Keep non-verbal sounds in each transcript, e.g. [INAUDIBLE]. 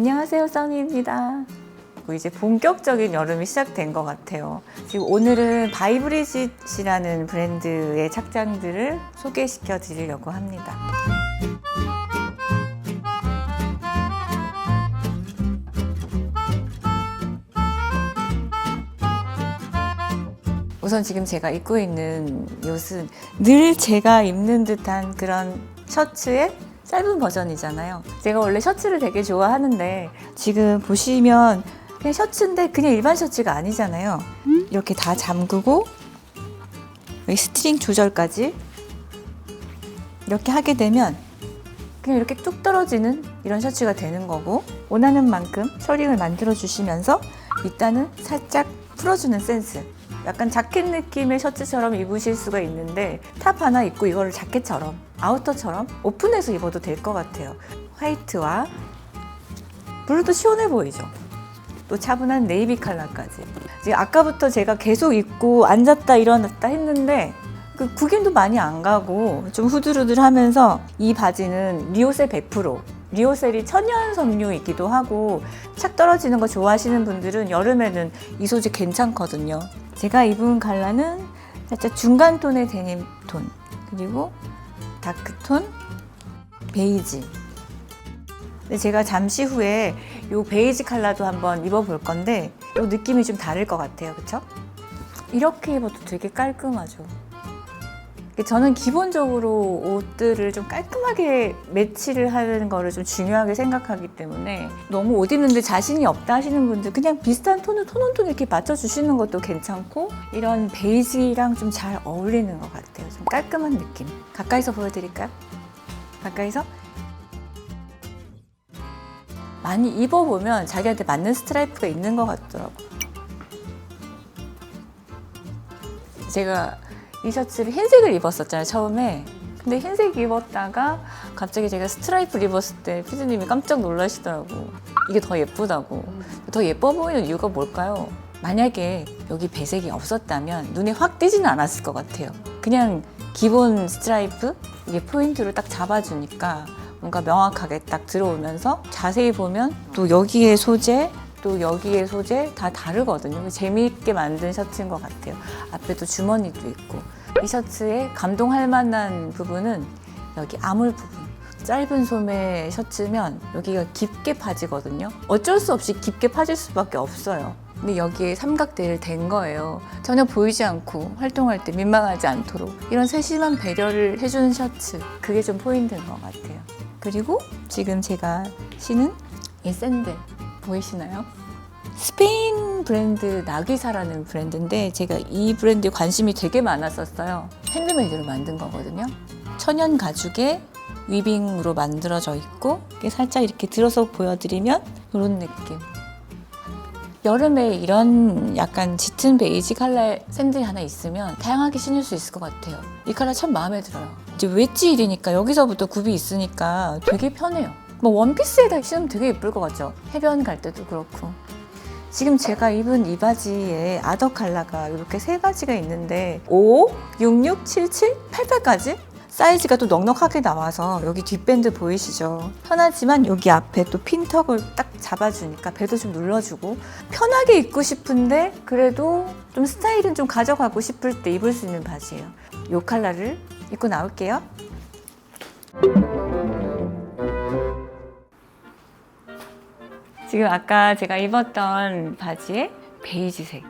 안녕하세요, 써니입니다. 이제 본격적인 여름이 시작된 것 같아요. 지금 오늘은 바이브리짓이라는 브랜드의 착장들을 소개시켜 드리려고 합니다. 우선 지금 제가 입고 있는 옷은 늘 제가 입는 듯한 그런 셔츠의 짧은 버전이잖아요. 제가 원래 셔츠를 되게 좋아하는데 지금 보시면 그냥 셔츠인데 그냥 일반 셔츠가 아니잖아요. 이렇게 다 잠그고 스트링 조절까지 이렇게 하게 되면 그냥 이렇게 뚝 떨어지는 이런 셔츠가 되는 거고 원하는 만큼 셔링을 만들어 주시면서 밑단은 살짝 풀어주는 센스 약간 자켓 느낌의 셔츠처럼 입으실 수가 있는데 탑 하나 입고 이거를 자켓처럼 아우터처럼 오픈해서 입어도 될 것 같아요. 화이트와 블루도 시원해 보이죠? 또 차분한 네이비 컬러까지. 지금 아까부터 제가 계속 입고 앉았다 일어났다 했는데 그 구김도 많이 안 가고 좀 후들후들하면서 이 바지는 리오셀 100% 리오셀이 천연 섬유이기도 하고 착 떨어지는 거 좋아하시는 분들은 여름에는 이 소재 괜찮거든요. 제가 입은 컬러는 살짝 중간 톤의 데님 톤 그리고 다크 톤 베이지. 제가 잠시 후에 이 베이지 컬러도 한번 입어볼 건데 이 느낌이 좀 다를 것 같아요, 그렇죠? 이렇게 입어도 되게 깔끔하죠. 저는 기본적으로 옷들을 좀 깔끔하게 매치를 하는 거를 좀 중요하게 생각하기 때문에 너무 옷 입는데 자신이 없다 하시는 분들 그냥 비슷한 톤을 톤온톤 이렇게 맞춰주시는 것도 괜찮고 이런 베이지랑 좀 잘 어울리는 것 같아요. 좀 깔끔한 느낌. 가까이서 보여드릴까요? 가까이서? 많이 입어보면 자기한테 맞는 스트라이프가 있는 것 같더라고요. 제가 이 셔츠를 흰색을 입었었잖아요 처음에. 근데 흰색 입었다가 갑자기 제가 스트라이프를 입었을 때 피디님이 깜짝 놀라시더라고. 이게 더 예쁘다고. 더 예뻐 보이는 이유가 뭘까요? 만약에 여기 배색이 없었다면 눈에 확 띄지는 않았을 것 같아요. 그냥 기본 스트라이프? 이게 포인트를 딱 잡아주니까 뭔가 명확하게 딱 들어오면서 자세히 보면 또 여기에 소재 또 여기에 소재 다 다르거든요. 재미있게 만든 셔츠인 것 같아요. 앞에도 주머니도 있고 이 셔츠에 감동할 만한 부분은 여기 아물 부분. 짧은 소매 셔츠면 여기가 깊게 파지거든요. 어쩔 수 없이 깊게 파질 수밖에 없어요. 근데 여기에 삼각대를 댄 거예요. 전혀 보이지 않고 활동할 때 민망하지 않도록 이런 세심한 배려를 해주는 셔츠. 그게 좀 포인트인 것 같아요. 그리고 지금 제가 신은 이 샌들 보이시나요? 스페인 브랜드 나귀사라는 브랜드인데 제가 이 브랜드에 관심이 되게 많았었어요. 핸드메이드로 만든 거거든요. 천연 가죽에 위빙으로 만들어져 있고 살짝 이렇게 들어서 보여드리면 이런 느낌. 여름에 이런 약간 짙은 베이지 컬러의 샌들이 하나 있으면 다양하게 신을 수 있을 것 같아요. 이 컬러 참 마음에 들어요. 이제 웨지 일이니까 여기서부터 굽이 있으니까 되게 편해요. 뭐 원피스에다 신으면 되게 예쁠 것 같죠? 해변 갈 때도 그렇고. 지금 제가 입은 이 바지에 아더 컬러가 이렇게 세 가지가 있는데 5, 66, 77, 88까지 사이즈가 또 넉넉하게 나와서 여기 뒷밴드 보이시죠? 편하지만 여기 앞에 또 핀턱을 딱 잡아주니까 배도 좀 눌러주고 편하게 입고 싶은데 그래도 좀 스타일은 좀 가져가고 싶을 때 입을 수 있는 바지예요. 이 컬러를 입고 나올게요. 지금 아까 제가 입었던 바지에 베이지색.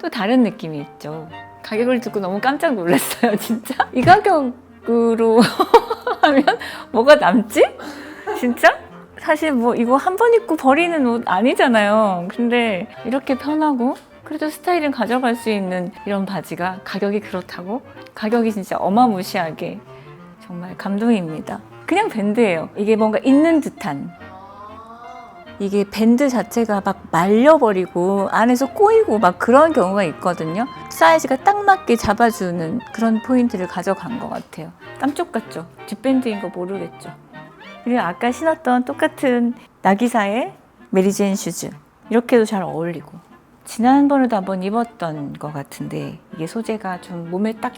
또 다른 느낌이 있죠. 가격을 듣고 너무 깜짝 놀랐어요, [LAUGHS] 진짜. 이 가격으로 [LAUGHS] 하면 뭐가 남지? 진짜? 사실 뭐 이거 한 번 입고 버리는 옷 아니잖아요. 근데 이렇게 편하고 그래도 스타일은 가져갈 수 있는 이런 바지가 가격이 그렇다고? 가격이 진짜 어마무시하게 정말 감동입니다. 그냥 밴드예요. 이게 뭔가 있는 듯한 이게 밴드 자체가 막 말려버리고 안에서 꼬이고 막 그런 경우가 있거든요. 사이즈가 딱 맞게 잡아주는 그런 포인트를 가져간 것 같아요. 깜짝같죠? 뒷밴드인 거 모르겠죠? 그리고 아까 신었던 똑같은 나기사의 메리제인 슈즈 이렇게도 잘 어울리고 지난번에도 한번 입었던 것 같은데 이게 소재가 좀 몸에 딱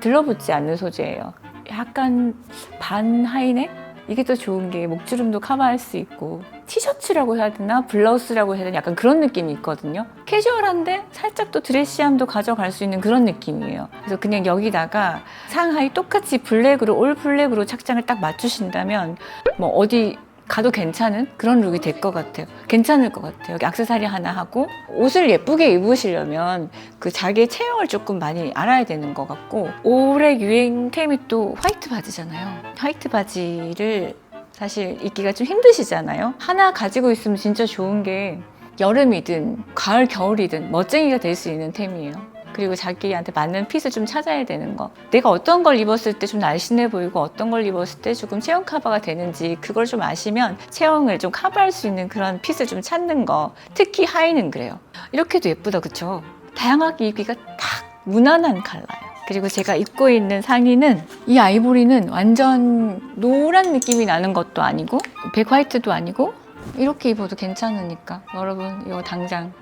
들러붙지 않는 소재예요. 약간 반 하이넥 이게 또 좋은 게 목주름도 커버할 수 있고 티셔츠라고 해야 되나 블라우스라고 해야 되나 약간 그런 느낌이 있거든요. 캐주얼한데 살짝 또 드레시함도 가져갈 수 있는 그런 느낌이에요. 그래서 그냥 여기다가 상하이 똑같이 블랙으로 올 블랙으로 착장을 딱 맞추신다면 뭐 어디 가도 괜찮은 그런 룩이 될 것 같아요. 괜찮을 것 같아요. 여기 액세서리 하나 하고 옷을 예쁘게 입으시려면 그 자기의 체형을 조금 많이 알아야 되는 것 같고 올해 유행템이 또 화이트 바지잖아요. 화이트 바지를 사실 입기가 좀 힘드시잖아요. 하나 가지고 있으면 진짜 좋은 게 여름이든 가을 겨울이든 멋쟁이가 될 수 있는 템이에요. 그리고 자기한테 맞는 핏을 좀 찾아야 되는 거. 내가 어떤 걸 입었을 때 좀 날씬해 보이고 어떤 걸 입었을 때 조금 체형 커버가 되는지 그걸 좀 아시면 체형을 좀 커버할 수 있는 그런 핏을 좀 찾는 거. 특히 하의는 그래요. 이렇게도 예쁘다, 그쵸? 다양하게 입기가 딱 무난한 컬러예요. 그리고 제가 입고 있는 상의는 이 아이보리는 완전 노란 느낌이 나는 것도 아니고 백 화이트도 아니고 이렇게 입어도 괜찮으니까 여러분 이거 당장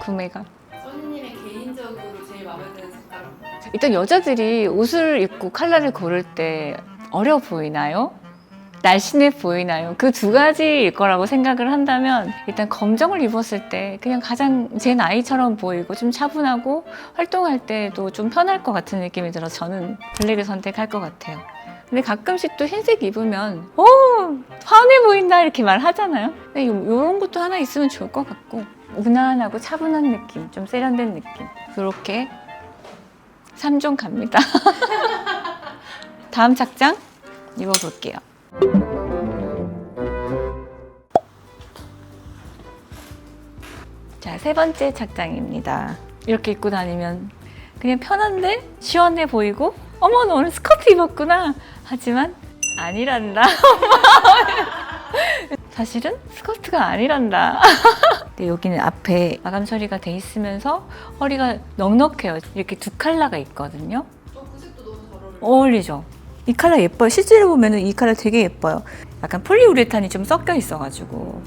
구매가 일단 여자들이 옷을 입고 컬러를 고를 때 어려 보이나요? 날씬해 보이나요? 그 두 가지일 거라고 생각을 한다면 일단 검정을 입었을 때 그냥 가장 제 나이처럼 보이고 좀 차분하고 활동할 때도 좀 편할 것 같은 느낌이 들어서 저는 블랙을 선택할 것 같아요. 근데 가끔씩 또 흰색 입으면 오 환해 보인다 이렇게 말하잖아요. 요런 것도 하나 있으면 좋을 것 같고 무난하고 차분한 느낌, 좀 세련된 느낌 이렇게 3종 갑니다. [LAUGHS] 다음 착장 입어볼게요. 자, 세 번째 착장입니다. 이렇게 입고 다니면 그냥 편한데 시원해 보이고 어머, 너 오늘 스커트 입었구나. 하지만 아니란다. [LAUGHS] 사실은 스커트가 아니란다. [LAUGHS] 근데 여기는 앞에 마감 처리가 돼 있으면서 허리가 넉넉해요. 이렇게 두 컬러가 있거든요. 어, 그 색도 너무 잘 어울려 어울리죠? 이 컬러 예뻐요. 실제로 보면 이 컬러 되게 예뻐요. 약간 폴리우레탄이 좀 섞여 있어가지고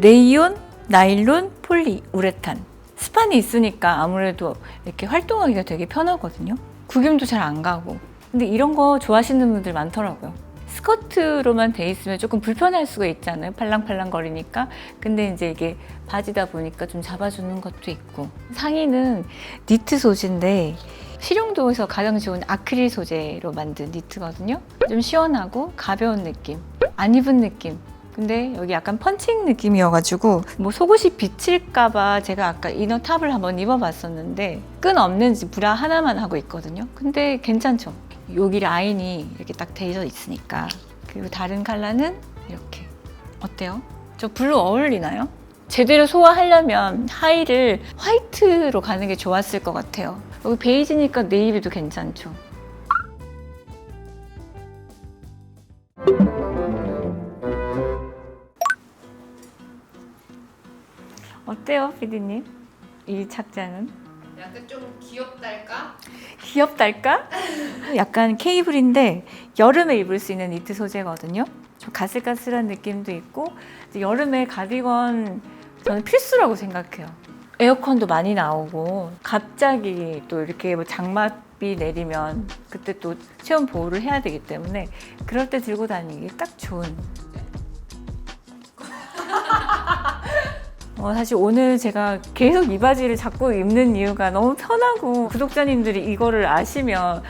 레이온, 나일론, 폴리우레탄 스판이 있으니까 아무래도 이렇게 활동하기가 되게 편하거든요. 구김도 잘 안 가고. 근데 이런 거 좋아하시는 분들 많더라고요. 스커트로만 돼 있으면 조금 불편할 수가 있잖아요. 팔랑팔랑 거리니까. 근데 이제 이게 바지다 보니까 좀 잡아주는 것도 있고. 상의는 니트 소재인데 실용도에서 가장 좋은 아크릴 소재로 만든 니트거든요. 좀 시원하고 가벼운 느낌, 안 입은 느낌. 근데 여기 약간 펀칭 느낌이어가지고 뭐 속옷이 비칠까봐 제가 아까 이너 탑을 한번 입어봤었는데 끈 없는 브라 하나만 하고 있거든요. 근데 괜찮죠? 여기 라인이 이렇게 딱 되어 있으니까 그리고 다른 컬러는 이렇게 어때요? 저 블루 어울리나요? 제대로 소화하려면 하의를 화이트로 가는 게 좋았을 것 같아요. 여기 베이지니까 네이비도 괜찮죠. 어때요, 피디님? 이 착장은? 약간 좀 귀엽달까? 귀엽달까? 약간 케이블인데 여름에 입을 수 있는 니트 소재거든요. 좀 가슬가슬한 느낌도 있고 여름에 가디건 저는 필수라고 생각해요. 에어컨도 많이 나오고 갑자기 또 이렇게 뭐 장맛비 내리면 그때 또 체온 보호를 해야 되기 때문에 그럴 때 들고 다니기 딱 좋은. 어, 사실 오늘 제가 계속 이 바지를 자꾸 입는 이유가 너무 편하고 구독자님들이 이거를 아시면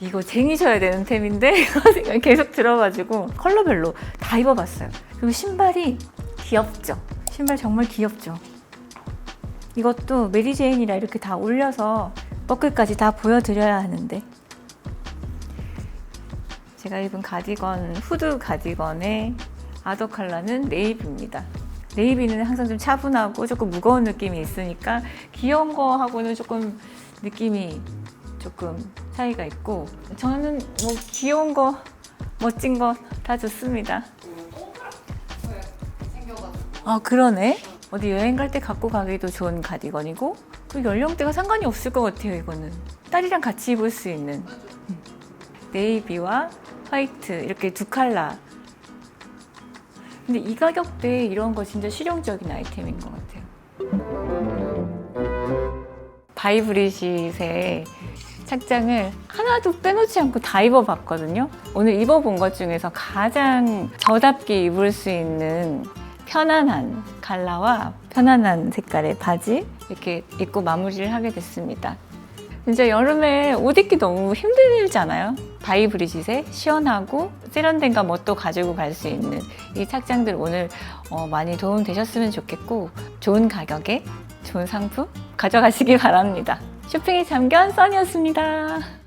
이거 쟁이셔야 되는 템인데 [LAUGHS] 계속 들어가지고 컬러별로 다 입어봤어요. 그리고 신발이 귀엽죠. 신발 정말 귀엽죠. 이것도 메리제인이라 이렇게 다 올려서 버클까지 다 보여드려야 하는데 제가 입은 가디건 후드 가디건의 아더 컬러는 네이비입니다. 네이비는 항상 좀 차분하고 조금 무거운 느낌이 있으니까 귀여운 거하고는 조금 느낌이 조금 차이가 있고 저는 뭐 귀여운 거 멋진 거 다 좋습니다. 아 그러네. 어디 여행 갈 때 갖고 가기도 좋은 가디건이고 그 연령대가 상관이 없을 것 같아요 이거는 딸이랑 같이 입을 수 있는 음. 네이비와 화이트 이렇게 두 컬러. 근데 이 가격대에 이런 거 진짜 실용적인 아이템인 것 같아요. 바이브리시의 착장을 하나도 빼놓지 않고 다 입어봤거든요. 오늘 입어본 것 중에서 가장 저답게 입을 수 있는 편안한 컬러와 편안한 색깔의 바지 이렇게 입고 마무리를 하게 됐습니다. 진짜 여름에 옷 입기 너무 힘들잖아요. 바이브리짓에 시원하고 세련된 감옷도 가지고 갈 수 있는 이 착장들 오늘 어, 많이 도움 되셨으면 좋겠고 좋은 가격에 좋은 상품 가져가시기 바랍니다. 쇼핑의 참견 써니였습니다.